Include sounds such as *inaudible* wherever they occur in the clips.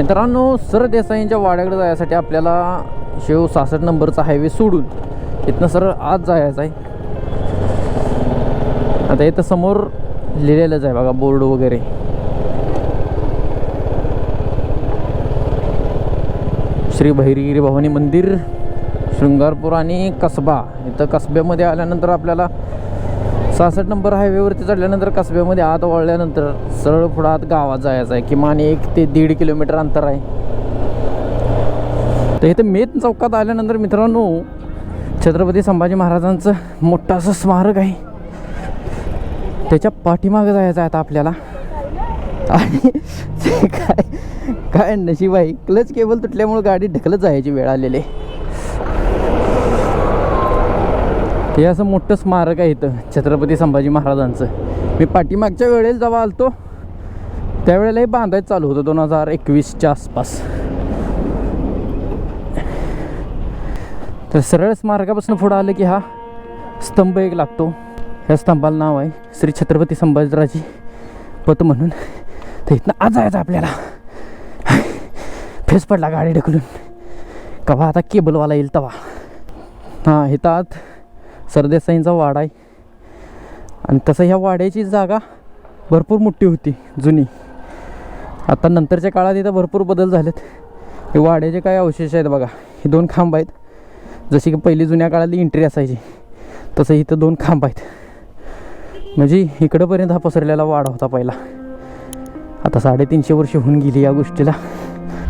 मित्रांनो सर देसाईंच्या वाड्याकडे जायसाठी आपल्याला शेव सहासष्ट नंबरचा हायवे सोडून इथनं सर आज जायचं आहे. आता इथं समोर लिहिलेलंच आहे बघा बोर्ड वगैरे. श्री भैरगिरी भवानी मंदिर शृंगारपूर आणि कसबा. इथं कसब्यामध्ये आल्यानंतर आपल्याला सहासष्ट नंबर हायवेवरती चढल्यानंतर कसब्यामध्ये आत वळल्यानंतर सरळ पुढं आत गावात जायचं आहे. किमान एक ते दीड किलोमीटर अंतर आहे. तर इथं मेत चौकात आल्यानंतर मित्रांनो छत्रपती संभाजी महाराजांचं मोठं असं स्मारक आहे. त्याच्या पाठीमागं जायचं आहे आता आपल्याला. आणि काय काय नशीब आहे. क्लच केबल तुटल्यामुळे गाडी ढकलत जायची वेळ आलेली हे असं मोठं स्मारक आहे इथं छत्रपती संभाजी महाराजांचं. मी पाठीमागच्या वेळेला जेव्हा आलतो त्यावेळेलाही बांधायचं चालू होतं दोन हजार एकवीसच्या आसपास. तर सरळ स्मारकापासून पुढं आलं की हा स्तंभ एक लागतो. ह्या स्तंभाला नाव आहे श्री छत्रपती संभाजीराजी पत म्हणून. तर इथनं आज जायचं आपल्याला. फेस पडला गाडी ढकलून. कवा आता केबलवाला येईल तवा. हां इथं आत सरदेसाईंचा वाडा आहे. आणि तसं ह्या वाड्याची जागा भरपूर मोठी होती जुनी. आता नंतरच्या काळात इथं भरपूर बदल झालेत. हे वाड्याचे काय अवशेष आहेत बघा. हे दोन खांब आहेत. जशी की पहिली जुन्या काळातली एंट्री असायची तसं इथं दोन खांब आहेत. म्हणजे इकडंपर्यंत हा पसरलेला वाडा होता पहिला. आता साडेतीनशे वर्ष होऊन गेली या गोष्टीला.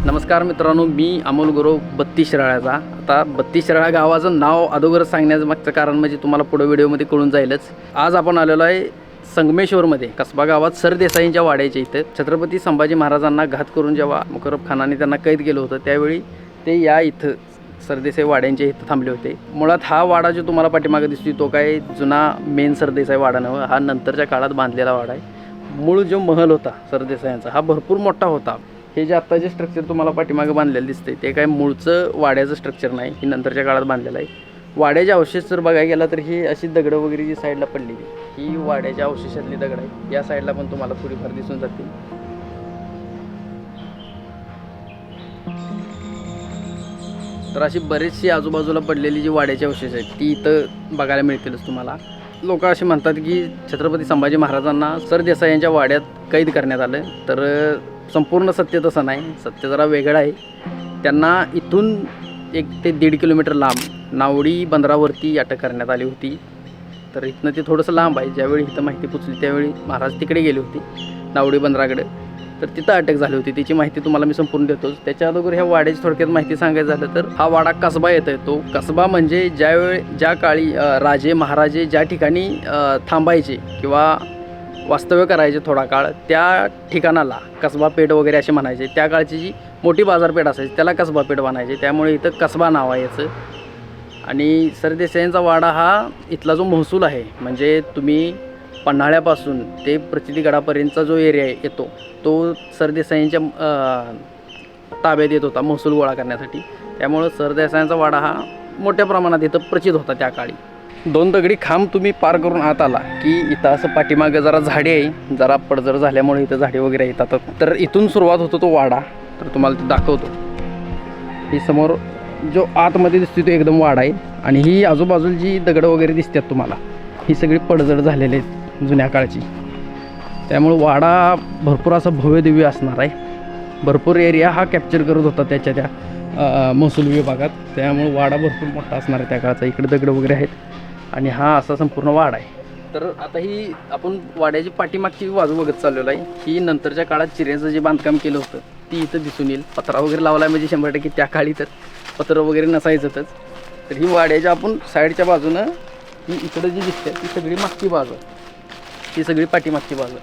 नमस्कार मित्रांनो मी अमोल गुरव बत्तीस शिराळ्याचा. आता बत्तीस शिराळा गावाचं नाव अगोदर सांगण्याचं मागचं कारण म्हणजे तुम्हाला पुढे व्हिडिओमध्ये कळून जाईलच. आज आपण आलेलो आहे संगमेश्वरमध्ये कसबा गावात सरदेसाईंच्या वाड्याच्या इथं. छत्रपती संभाजी महाराजांना घात करून जेव्हा मुकरब खानाने त्यांना कैद केलं होतं त्यावेळी ते या इथं सरदेसाई वाड्यांच्या इथं थांबले होते. मुळात हा वाडा जो तुम्हाला पाठीमागे दिसतोय तो काय जुना मेन सरदेसाई वाडा नव्हे हा नंतरच्या काळात बांधलेला वाडा आहे. मूळ जो महल होता सरदेसायांचा हा भरपूर मोठा होता. हे जे आत्ता जे स्ट्रक्चर तुम्हाला पाठीमागे बांधलेलं दिसतंय ते काय मूळचं वाड्याचं स्ट्रक्चर नाही हे नंतरच्या काळात बांधलेलं आहे. वाड्याचे अवशेष जर बघायला गेला तर ही अशी दगडं वगैरे जी साईडला पडलेली ही वाड्याच्या अवशेषातली दगड आहे या साईडला पण तुम्हाला थोडीफार दिसून जातील. तर अशी बरेचशी आजूबाजूला पडलेली जी वाड्याची अवशेष आहेत ती इथं बघायला मिळतीलच तुम्हाला. लोक असे म्हणतात की छत्रपती संभाजी महाराजांना सरदेसाई यांच्या वाड्यात कैद करण्यात आलं. तर संपूर्ण सत्य तसं नाही. सत्य जरा वेगळं आहे. त्यांना इथून एक ते दीड किलोमीटर लांब नावडी बंदरावरती अटक करण्यात आली होती. तर इथनं ते थोडंसं लांब आहे. ज्यावेळी इथं माहिती पुचली त्यावेळी महाराज तिकडे गेले होते नावडी बंदराकडे. तर तिथं अटक झाली होती. त्याची माहिती तुम्हाला मी संपूर्ण देतोच त्याच्या अगोदर ह्या वाड्याची थोडक्यात माहिती सांगायचं झालं तर हा वाडा कसबा येत आहे तो. कसबा म्हणजे ज्यावेळी ज्या काळी राजे महाराजे ज्या ठिकाणी थांबायचे किंवा वास्तव्य करायचे थोडा काळ त्या ठिकाणाला कसबा पेठ वगैरे असे म्हणायचे. त्या काळची जी मोठी बाजारपेठ असायची त्याला कसबा पेठ म्हणायचे. त्यामुळे इथं कसबा नाव आहे याचं. आणि सरदेसाईंचा वाडा हा इथला जो महसूल आहे म्हणजे तुम्ही पन्हाळ्यापासून ते प्रचितीगडापर्यंतचा जो एरिया येतो तो सरदेसाईंच्या ताब्यात येत होता महसूल गोळा करण्यासाठी. त्यामुळं सरदेसाईंचा वाडा हा मोठ्या प्रमाणात इथं प्रचित होता त्या काळी. दोन दगडी खांब तुम्ही पार करून आत आला की इथं असं पाठीमागं जरा झाडे आहे जरा पडझड झाल्यामुळे इथं झाडे वगैरे येतात. तर इथून सुरुवात होतो तो वाडा. तर तुम्हाला ते दाखवतो. ही समोर जो आतमध्ये दिसतो तो एकदम वाडा आहे. आणि ही आजूबाजूला जी दगडं वगैरे दिसतात तुम्हाला ही सगळी पडझड झालेली आहेत. जुन्या काळची. त्यामुळं वाडा भरपूर असा भव्यदिव्य असणार आहे. भरपूर एरिया हा कॅप्चर करत होता त्याच्या त्या महसूल विभागात. त्यामुळं वाडा भरपूर मोठा असणार आहे त्या काळाचा. इकडे दगडं वगैरे आहेत. आणि हा असा संपूर्ण वाडा आहे. तर आता ही आपण वाड्याची पाठीमागची बाजू बघत चाललेलो आहे. ही नंतरच्या काळात चिऱ्याचं जे बांधकाम केलं होतं ती इथं दिसून येईल. पत्रा वगैरे लावला आहे म्हणजे शंभर टक्के त्या काळी तर. पत्र वगैरे नसायचंच तर ही वाड्याच्या आपण साईडच्या बाजूनं ही इकडं जी दिसते ती सगळी मागची बाजू आहे. ही सगळी पाठीमागची बाजू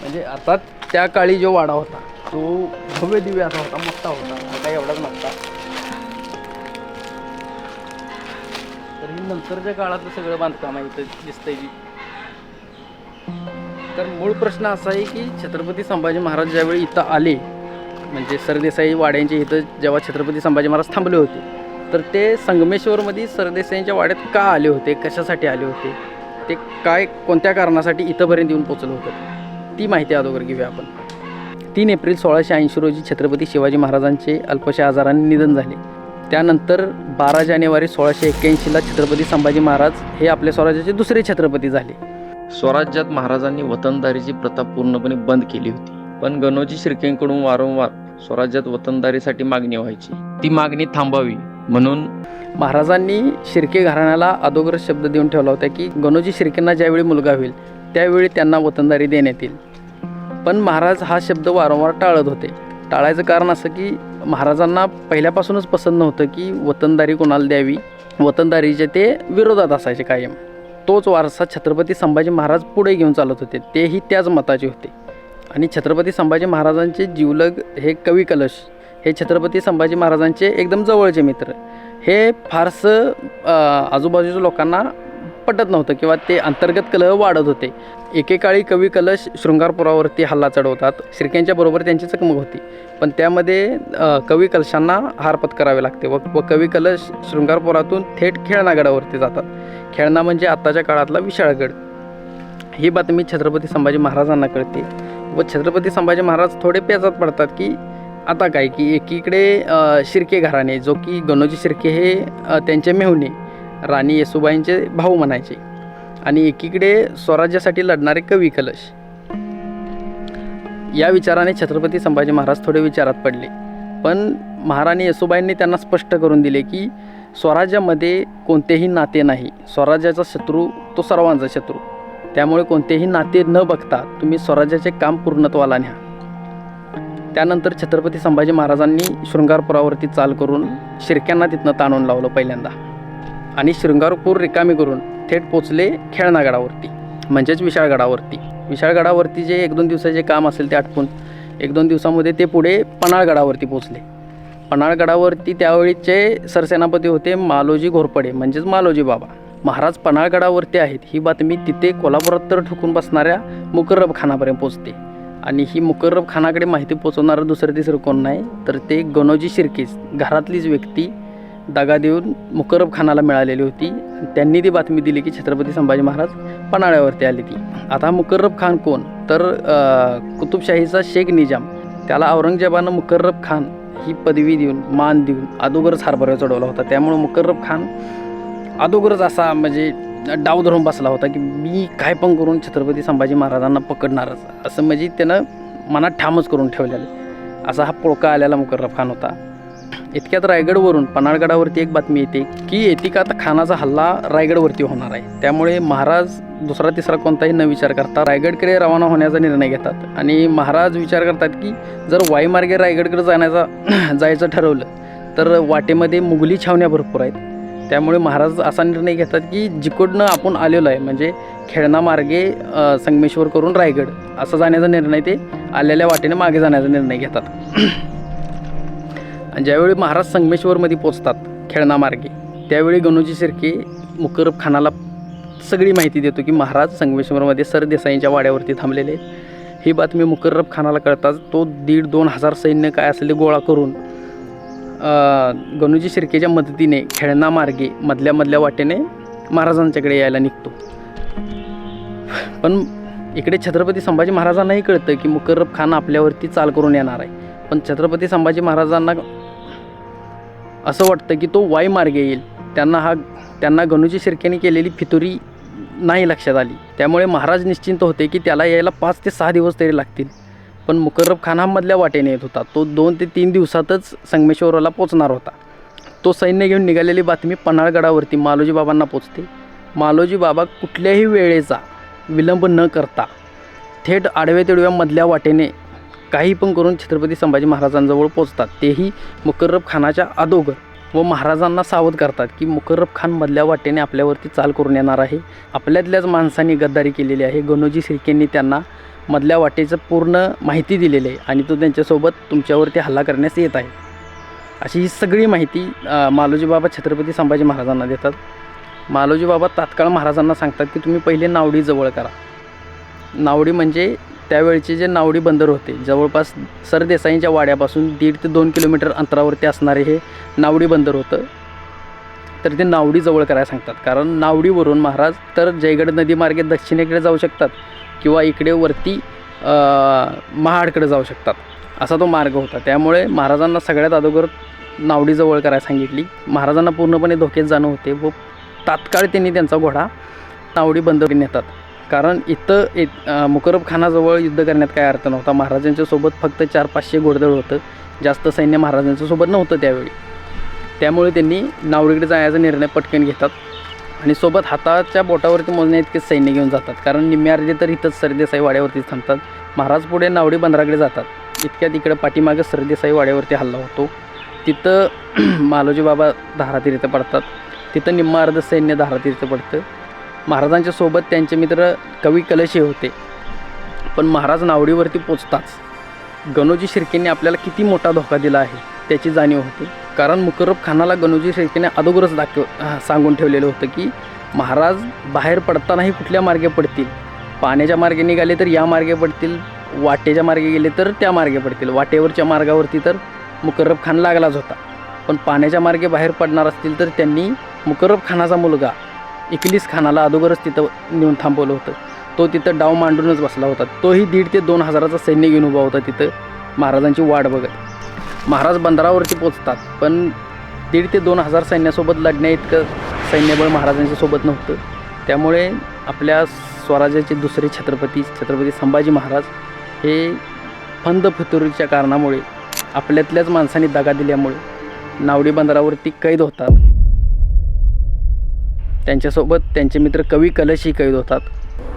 म्हणजे आता त्या काळी जो वाडा होता तो भव्य दिव्य असा होता मोठा होता. मोठा एवढाच मोठा. तर ही नंतरच्या काळातलं सगळं बांधकाम आहे इथं दिसतंय जी. तर मूळ प्रश्न असा आहे की छत्रपती संभाजी महाराज ज्यावेळी इथं आले म्हणजे सरदेसाई वाड्यांच्या इथं जेव्हा छत्रपती संभाजी महाराज थांबले होते तर ते संगमेश्वरमध्ये सरदेसाईंच्या वाड्यात का आले होते? कशासाठी आले होते? ते काय कोणत्या कारणासाठी इथंपर्यंत येऊन पोचलं होतं ती माहिती अगोदर घेऊया आपण. तीन एप्रिल सोळाशे ऐंशी रोजी छत्रपती शिवाजी महाराजांचे अल्पशा आजाराने निधन झाले. त्यानंतर बारा जानेवारी सोळाशे एक्क्याऐंशीला छत्रपती संभाजी महाराज हे आपल्या स्वराज्याचे दुसरे छत्रपती झाले. स्वराज्यात महाराजांनी वतनदारीची प्रथा पूर्णपणे बंद केली होती. पण गणोजी शिर्केंकडून वारंवार स्वराज्यात वतनदारीसाठी मागणी व्हायची. ती मागणी थांबावी. म्हणून महाराजांनी शिर्के घराण्याला अदोगर शब्द देऊन ठेवला होता की गणोजी शिर्केंना ज्यावेळी मुलगा होईल त्यावेळी त्यांना वतनदारी देण्यात येईल. पण महाराज हा शब्द वारंवार टाळत होते. टाळायचं कारण असं की महाराजांना पहिल्यापासूनच पसंत नव्हतं की वतनदारी कोणाला द्यावी. वतनदारीचे ते विरोधात असायचे कायम. तोच वारसा छत्रपती संभाजी महाराज पुढे घेऊन चालत होते. तेही त्याच मताचे होते. आणि छत्रपती संभाजी महाराजांचे जीवलग हे कवी कलश हे छत्रपती संभाजी महाराजांचे एकदम जवळचे मित्र. हे फारसं आजूबाजूच्या लोकांना पटत नव्हतं किंवा ते अंतर्गत कलह वाढत होते. एकेकाळी कवी कलश शृंगारपुरावरती हल्ला चढवतात. शिर्क्यांच्या बरोबर त्यांची चकमक होती. पण त्यामध्ये कवी कलशांना हार पत्करावे लागते व व कवी कलश शृंगारपुरातून थेट खेळणागडावरती जातात. खेळणा म्हणजे आत्ताच्या काळातला विशाळगड. ही बातमी छत्रपती संभाजी महाराजांना कळते. व छत्रपती संभाजी महाराज थोडे पेचात पडतात की आता काय की एकीकडे शिर्के घराणे जो की गणोजी शिर्के हे त्यांचे मेहुणे राणी येसुबाईंचे भाऊ म्हणायचे. आणि एकीकडे स्वराज्यासाठी लढणारे कवी कलश. या विचाराने छत्रपती संभाजी महाराज थोडे विचारात पडले. पण महाराणी येसुबाईंनी त्यांना स्पष्ट करून दिले की स्वराज्यामध्ये कोणतेही नाते नाही. स्वराज्याचा शत्रू तो सर्वांचा शत्रू. त्यामुळे कोणतेही नाते न बघता तुम्ही स्वराज्याचे काम पूर्णत्वाला न्या. त्यानंतर छत्रपती संभाजी महाराजांनी शृंगारपुरावरती चाल करून शिरक्यांना तिथनं ताणून लावलं पहिल्यांदा. आणि शृंगारपूर रिकामी करून थेट पोचले खेळणागडावरती म्हणजेच विशाळगडावरती. विशाळगडावरती जे एक दोन दिवसाचे काम असेल ते आटपून एक दोन दिवसामध्ये ते पुढे पन्हाळगडावरती पोचले. पन्हाळगडावरती त्यावेळीचे सरसेनापती होते मालोजी घोरपडे म्हणजेच मालोजी बाबा. महाराज पन्हाळगडावरती आहेत ही बातमी तिथे कोल्हापुरात तर ठुकून बसणाऱ्या मुकर्रब खानापर्यंत पोचते. आणि ही मुकर्रब खानाकडे माहिती पोचवणारं दुसरं तिसरं कोण नाही तर ते गणोजी शिर्केच घरातलीच व्यक्ती दगा देऊन मुकर्रब खानाला मिळालेली होती. त्यांनी ती बातमी दिली की छत्रपती संभाजी महाराज पन्हाळ्यावरती आली ती. आता मुकर्रब खान कोण? तर कुतुबशाहीचा शेख निजाम. त्याला औरंगजेबानं मुकर्रब खान ही पदवी देऊन मान देऊन अदोगरच हारभर चढवला होता. त्यामुळं मुकर्रब खान अदोगरच असा म्हणजे डाव धरून बसला होता की मी काय पण करून छत्रपती संभाजी महाराजांना पकडणारच. असं म्हणजे त्यानं मनात ठामच करून ठेवलेलं असा हा पोळका आलेला मुकर्रफ खान होता. इतक्यात रायगडवरून पन्हाळगडावरती एक बातमी येते की एतिकात आता खानाचा हल्ला रायगडवरती होणार आहे. त्यामुळे महाराज दुसरा तिसरा कोणताही न विचार करता रायगडकडे रवाना होण्याचा निर्णय घेतात. आणि महाराज विचार करतात की जर वाईमार्गे रायगडकडे जाण्याचा जायचं ठरवलं तर वाटेमध्ये मुघली छावण्या भरपूर आहेत. त्यामुळे महाराज असा निर्णय घेतात की जिकडनं आपण आलेलो आहे म्हणजे खेळणा मार्गे संगमेश्वर करून रायगड असा जाण्याचा निर्णय ते आलेल्या वाटेने मागे जाण्याचा निर्णय घेतात. *clears throat* आणि ज्यावेळी महाराज संगमेश्वरमध्ये पोचतात खेळणा मार्गे त्यावेळी गणोजी शिर्के मुकरब खानाला सगळी माहिती देतो की महाराज संगमेश्वरमध्ये सरदेसाईंच्या वाड्यावरती थांबलेले ही बातमी मुकर्रब खानाला कळताच तो दीड दोन हजार सैन्य काय असेल ते गोळा करून गणूजी शिर्केच्या मदतीने खेळणा मार्गे मधल्या मधल्या वाटेने महाराजांच्याकडे यायला निघतो. पण इकडे छत्रपती संभाजी महाराजांनाही कळतं की मुकर्रब खान आपल्यावरती चाल करून येणार आहे. पण छत्रपती संभाजी महाराजांना असं वाटतं की तो वाय मार्गे येईल. त्यांना हा त्यांना गणूजी शिर्केने केलेली फितुरी नाही लक्षात आली. त्यामुळे महाराज निश्चिंत होते की त्याला यायला पाच ते सहा दिवस तरी लागतील. पण मुकर्रब खान हा मधल्या वाटेने येत होता. तो दोन ते तीन दिवसातच संगमेश्वराला पोचणार होता. तो सैन्य घेऊन निघालेली बातमी पन्हाळगडावरती मालोजी बाबांना पोचते. मालोजी बाबा कुठल्याही वेळेचा विलंब न करता थेट आडव्या तिडव्या मधल्या वाटेने काही पण करून छत्रपती संभाजी महाराजांजवळ पोचतात. तेही मुकर्रब खानाच्या अदोगर व महाराजांना सावध करतात की मुकर्रब खान मधल्या वाटेने आपल्यावरती चाल करून येणार आहे. आपल्यातल्याच माणसांनी गद्दारी केलेली आहे. गणोजी शिर्केंनी त्यांना मधल्या वाटेचं पूर्ण माहिती दिलेली आहे आणि तो त्यांच्यासोबत तुमच्यावरती हल्ला करण्यास येत आहे. अशी ही सगळी माहिती मालोजी बाबा छत्रपती संभाजी महाराजांना देतात. मालोजी बाबा तात्काळ महाराजांना सांगतात की तुम्ही पहिले नावडी जवळ करा. नावडी म्हणजे त्यावेळचे जे नावडी बंदर होते जवळपास सरदेसाईंच्या वाड्यापासून दीड ते दोन किलोमीटर अंतरावरती असणारे हे नावडी बंदर होतं. तर ते नावडी जवळ करायला सांगतात. कारण नावडीवरून महाराज तर जयगड नदीमार्गे दक्षिणेकडे जाऊ शकतात. किंवा इकडे वरती महाडकडे जाऊ शकतात. असा तो मार्ग होता. त्यामुळे महाराजांना सगळ्यात अगोदर नावडी जवळ करायला सांगितली. महाराजांना पूर्णपणे धोक्यात जाणं होते व तात्काळ त्यांनी त्यांचा घोडा नावडी बंद नेतात. कारण इथं एक मुकरब खानाजवळ युद्ध करण्यात काय अर्थ नव्हता. महाराजांच्या सोबत फक्त चार पाचशे घोडदळ होतं. जास्त सैन्य महाराजांच्या सोबत नव्हतं त्यावेळी. त्यामुळे त्यांनी नावडीकडे जाण्याचा निर्णय पटकन घेतात. आणि सोबत हाताच्या बोटावरती मोजण्या इतके सैन्य घेऊन जातात. कारण निम्मे अर्धे तर इथंच सरदेसाई वाड्यावरतीच थांबतात. महाराज पुढे नावडी बंदराकडे जातात. इतक्यात इकडं पाठीमागं सरदेसाई वाड्यावरती हल्ला होतो. तिथं *clears throat* मालोजी बाबा धारातीर्थ पडतात. तिथं निम्मा अर्ध सैन्य धारातीर्थ पडतं. महाराजांच्या सोबत त्यांचे मित्र कवी कलशे होते. पण महाराज नावडीवरती पोचताच. गणोजी शिर्केने आपल्याला किती मोठा धोका दिला आहे त्याची जाणीव होते. कारण मुकरब खानाला गणोजी शिर्केने अगोदरच दाखव सांगून ठेवलेलं होतं की महाराज बाहेर पडतानाही कुठल्या मार्गे पडतील? पाण्याच्या मार्गे निघाले तर या मार्गे पडतील वाटेच्या मार्गे गेले तर त्या मार्गे पडतील वाटेवरच्या मार्गावरती तर मुकर्रब खान लागलाच होता. पण पाण्याच्या मार्गे बाहेर पडणार असतील तर त्यांनी मुकर्रब खानाचा मुलगा इकलीस खानाला अगोदरच तिथं नेऊन थांबवलं होतं. तो तिथं डाव मांडूनच बसला होता. तोही दीड ते दोन हजाराचा सैन्य घेऊन उभा होता तिथं. महाराजांची वाट बघत. महाराज बंदरावरती पोचतात पण दीड ते दोन हजार सैन्यासोबत लढण्या इतकं सैन्यबळ महाराजांच्या सोबत नव्हतं. त्यामुळे आपल्या स्वराज्याचे दुसरे छत्रपती छत्रपती संभाजी महाराज हे फंद फितुरीच्या कारणामुळे आपल्यातल्याच माणसांनी दगा दिल्यामुळे नावडी बंदरावरती कैद होतात. त्यांच्यासोबत त्यांचे मित्र कवी कलशही कैद होतात.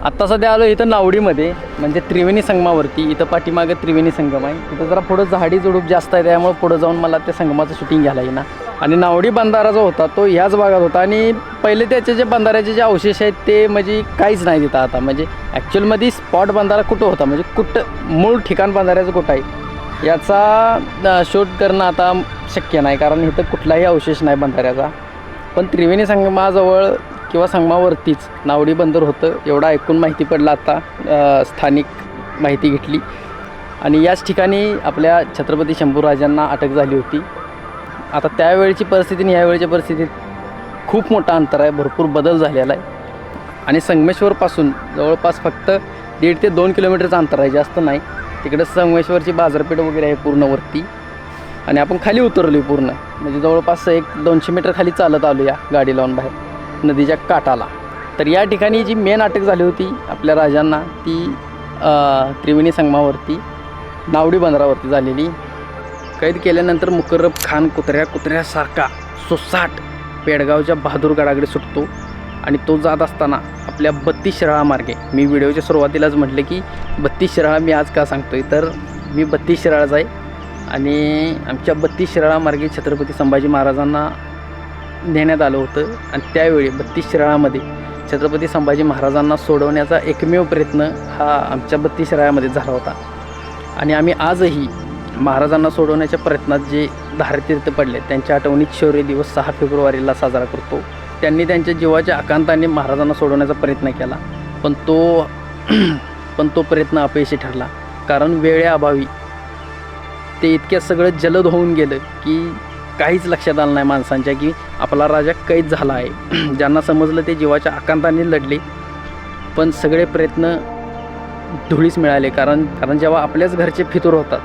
आत्ता सध्या आलो इथं नावडीमध्ये म्हणजे त्रिवेणी संगमावरती. इथं पाठीमागं त्रिवेणी संगम आहे. इथं जरा पुढं झाडी झुडूप जास्त आहे त्यामुळे पुढं जाऊन मला त्या संगमाचं शूटिंग घ्यायला येईना आणि नावडी बंधारा जो होता तो ह्याच भागात होता. आणि पहिले त्याचे जे बंधाऱ्याचे जे अवशेष आहेत ते म्हणजे काहीच नाही तिथं आता. म्हणजे ॲक्च्युअलमध्ये स्पॉट बंधारा कुठं होता? म्हणजे कुठं मूळ ठिकाण बंधाऱ्याचं कुठं आहे? याचा शोध करणं आता शक्य नाही. कारण इथं कुठलाही अवशेष नाही बंधाऱ्याचा. पण त्रिवेणी संगमाजवळ किंवा संगमावरतीच नावडी बंदर होतं एवढं ऐकून माहिती पडलं आता स्थानिक माहिती घेतली. आणि याच ठिकाणी आपल्या छत्रपती शंभूराजांना अटक झाली होती. आता त्यावेळची परिस्थिती आणि यावेळच्या परिस्थितीत खूप मोठा अंतर आहे भरपूर बदल झालेला आहे. आणि संगमेश्वरपासून जवळपास फक्त दीड ते दोन किलोमीटरचं अंतर आहे जास्त नाही. तिकडं संगमेश्वरची बाजारपेठ वगैरे आहे पूर्ण वरती आणि आपण खाली उतरलो पूर्ण. म्हणजे जवळपास एक दोनशे मीटर खाली चालत आलो या गाडी लावून बाहेर. नदीच्या काठाला. तर या ठिकाणी जी मेन अटक झाली होती आपल्या राजांना ती त्रिवेणी संगमावरती नावडी बंदरावरती झालेली. कैद केल्यानंतर मुकर्रब खान कुत्र्या कुत्र्यासारखा सुसाट पेडगावच्या बहादूरगडाकडे सुटतो आणि तो जात असताना आपल्या बत्तीस शिराळा मार्गे मी व्हिडिओच्या सुरुवातीलाच म्हटलं की बत्तीस शिराळा मी आज का सांगतो आहे तर मी बत्तीस शिराळाच आहे आणि आमच्या बत्तीस शिराळा मार्गे छत्रपती संभाजी महाराजांना नेण्यात आलं होतं. आणि त्यावेळी बत्तीस शिराळामध्ये छत्रपती संभाजी महाराजांना सोडवण्याचा एकमेव प्रयत्न हा आमच्या बत्तीस शिराळामध्ये झाला होता. आणि आम्ही आजही महाराजांना सोडवण्याच्या प्रयत्नात जे धारतीर्थ पडले त्यांच्या आठवणीत शौर्य दिवस सहा फेब्रुवारीला साजरा करतो. त्यांनी त्यांच्या जीवाच्या आकांताने महाराजांना सोडवण्याचा प्रयत्न केला. पण तो *clears throat* पण तो प्रयत्न अपयशी ठरला. कारण वेळेअभावी ते इतक्या सगळं जलद होऊन गेलं की काहीच लक्षात आलं नाही माणसांच्या की आपला राजा कैद झाला आहे. *clears throat* ज्यांना समजलं ते जीवाच्या आकांताने लढले. पण सगळे प्रयत्न धुळीस मिळाले कारण कारण जेव्हा आपल्याच घरचे फितूर होतात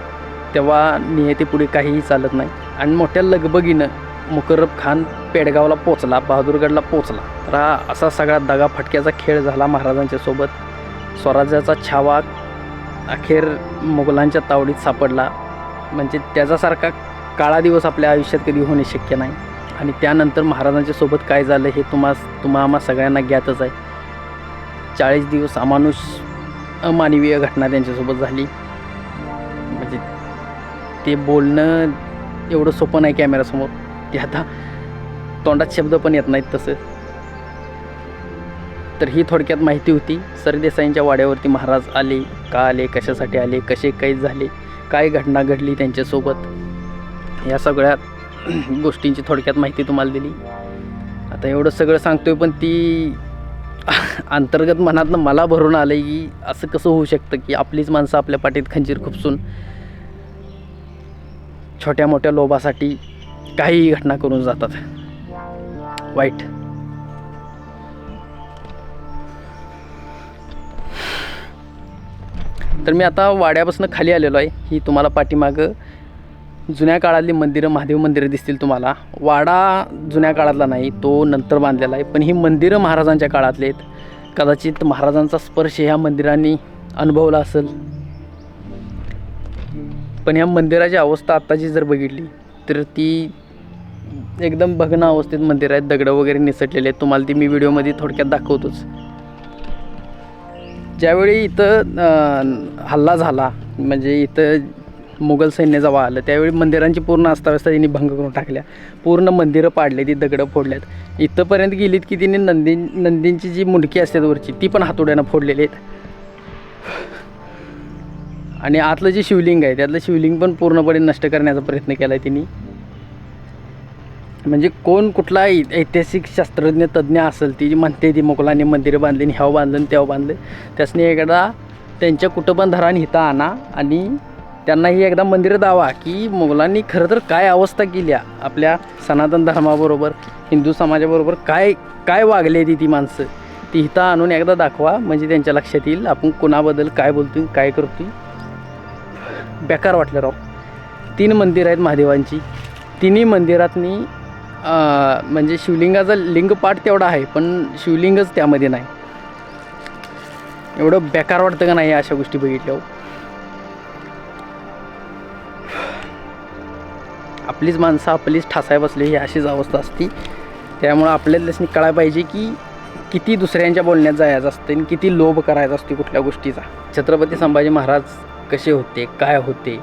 तेव्हा नियतीपुढे काहीही चालत नाही. आणि मोठ्या लगबगीनं मुकर्रब खान पेडगावला पोचला बहादूरगडला पोचला तर हा असा सगळा दगा फटक्याचा खेळ झाला महाराजांच्या सोबत. स्वराज्याचा छावा अखेर मुघलांच्या तावडीत सापडला. म्हणजे त्याच्यासारखा काळा दिवस आपल्या आयुष्यात कधी होणे शक्य नाही. आणि त्यानंतर महाराजांच्या सोबत काय झालं हे तुम्हा तुम्हा आम्हा सगळ्यांना ज्ञातच आहे. चाळीस दिवस अमानुष अमानवीय घटना त्यांच्यासोबत झाली. म्हणजे ते बोलणं एवढं सोपं नाही कॅमेऱ्यासमोर ते आता तोंडात शब्द पण येत नाहीत तसं. तर ही थोडक्यात माहिती होती. सरदेसाईंच्या वाड्यावरती महाराज आले. का आले? कशासाठी आले? कसे कैद झाले? काय घटना घडली त्यांच्यासोबत? या सगळ्या गोष्टींची थोडक्यात माहिती तुम्हाला दिली. आता एवढं सगळं सांगतोय पण ती अंतर्गत मनातनं मला भरून आलं की असं कसं होऊ शकतं की आपलीच माणसं आपल्या पाठीत खंजीर खुपसून छोट्या मोठ्या लोभासाठी काहीही घटना करून जातात. वाईट. तर मी आता वाड्यापासून खाली आलेलो आहे. ही तुम्हाला पाठीमागं जुन्या काळातली मंदिरं महादेव मंदिरं दिसतील तुम्हाला. वाडा जुन्या काळातला नाही तो नंतर बांधलेला आहे. पण ही मंदिरं महाराजांच्या काळातले आहेत. कदाचित महाराजांचा स्पर्श ह्या मंदिरांनी अनुभवला असेल. पण ह्या मंदिराची अवस्था आत्ताची जर बघितली तर ती एकदम भग्न अवस्थेत मंदिर आहेत. दगडं वगैरे निसटलेले आहेत. तुम्हाला ती मी व्हिडिओमध्ये थोडक्यात दाखवतोच. ज्यावेळी इथं हल्ला झाला म्हणजे इथं मुघल सैन्य जेव्हा आलं. त्यावेळी मंदिरांची पूर्ण अस्ताव्यस्ता तिने भंग करून टाकल्या. पूर्ण मंदिरं पाडले ती दगडं फोडल्यात. इथंपर्यंत गेलीत की तिने नंदी नंदींची जी मुंडकी असतात वरची ती पण हातोड्यानं फोडलेली आहेत. आणि आतलं जे शिवलिंग आहे त्यातलं शिवलिंग पण पूर्णपणे नष्ट करण्याचा प्रयत्न केला आहे तिने. म्हणजे कोण कुठला ऐ- ऐतिहासिक शास्त्रज्ञ तज्ज्ञ असेल ती जी म्हणते ती मोगलांनी मंदिरं बांधली ह्याव बांधलं तेव्हा बांधलं. त्यासनी एकदा त्यांच्या कुटुंबधरांनी हिता आणा आणि त्यांनाही एकदा मंदिरं दावा की मुघलांनी खरं तर काय अवस्था केली आपल्या सनातन धर्माबरोबर हिंदू समाजाबरोबर काय काय वागले ती ती माणसं? ती हिता आणून एकदा दाखवा म्हणजे त्यांच्या लक्षात येईल आपण कुणाबद्दल काय बोलतो काय करतो बेकार वाटलं राव. तीन मंदिरं आहेत महादेवांची. तिन्ही मंदिरातनी म्हणजे शिवलिंगाचा लिंगपाठ तेवढा आहे पण शिवलिंगच त्यामध्ये नाही. एवढं बेकार वाटतं का नाही अशा गोष्टी बघितल्यावर? आपलीच माणसं आपलीच ठासाय बसली ही अशीच अवस्था असती. त्यामुळं आपल्याला कळायला पाहिजे की किती दुसऱ्यांच्या बोलण्यात जायचं असतं आणि किती लोभ करायचा असतो कुठल्या गोष्टीचा. छत्रपती संभाजी महाराज कसे होते काय होते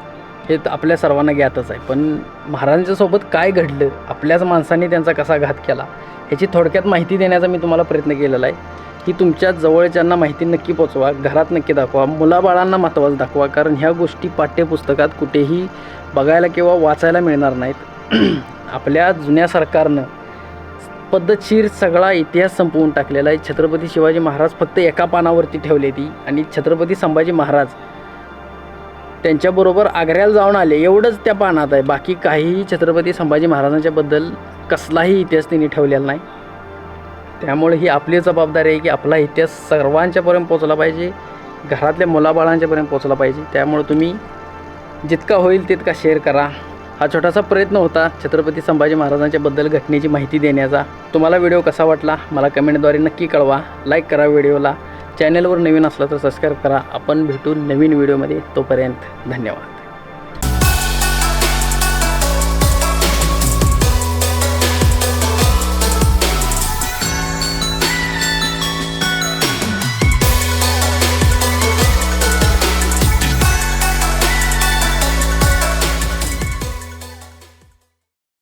हे आपल्या सर्वांना ज्ञातच आहे. पण महाराजांच्यासोबत काय घडलं आपल्याच माणसांनी त्यांचा कसा घात केला ह्याची थोडक्यात माहिती देण्याचा मी तुम्हाला प्रयत्न केलेला आहे. ही तुमच्या जवळच्यांना माहिती नक्की पोचवा घरात नक्की दाखवा मुलाबाळांना महत्त्वाचं दाखवा कारण ह्या गोष्टी पाठ्यपुस्तकात कुठेही बघायला किंवा वाचायला मिळणार नाहीत. *clears throat* आपल्या जुन्या सरकारनं पद्धतशीर सगळा इतिहास संपवून टाकलेला आहे. छत्रपती शिवाजी महाराज फक्त एका पानावरती ठेवले ती आणि छत्रपती संभाजी महाराज त्यांच्याबरोबर आग्र्याला जाऊन आले. एवढंच त्या पानात आहे. बाकी काहीही छत्रपती संभाजी महाराजांच्याबद्दल कसलाही इतिहास त्यांनी ठेवलेला नाही. त्यामुळे ही आपली जबाबदारी आहे की आपला इतिहास सर्वांच्यापर्यंत पोचला पाहिजे घरातल्या मुलाबाळांच्यापर्यंत पोचला पाहिजे. त्यामुळे तुम्ही जितका होईल तितका शेअर करा. हा छोटासा प्रयत्न होता छत्रपती संभाजी महाराजांच्याबद्दल घटनेची माहिती देण्याचा. तुम्हाला व्हिडिओ कसा वाटला मला कमेंटद्वारे नक्की कळवा. लाईक करा व्हिडिओला. चॅनलवर नवीन असला तर सबस्क्राईब करा. आपण भेटू नवीन व्हिडिओमध्ये. तोपर्यंत धन्यवाद.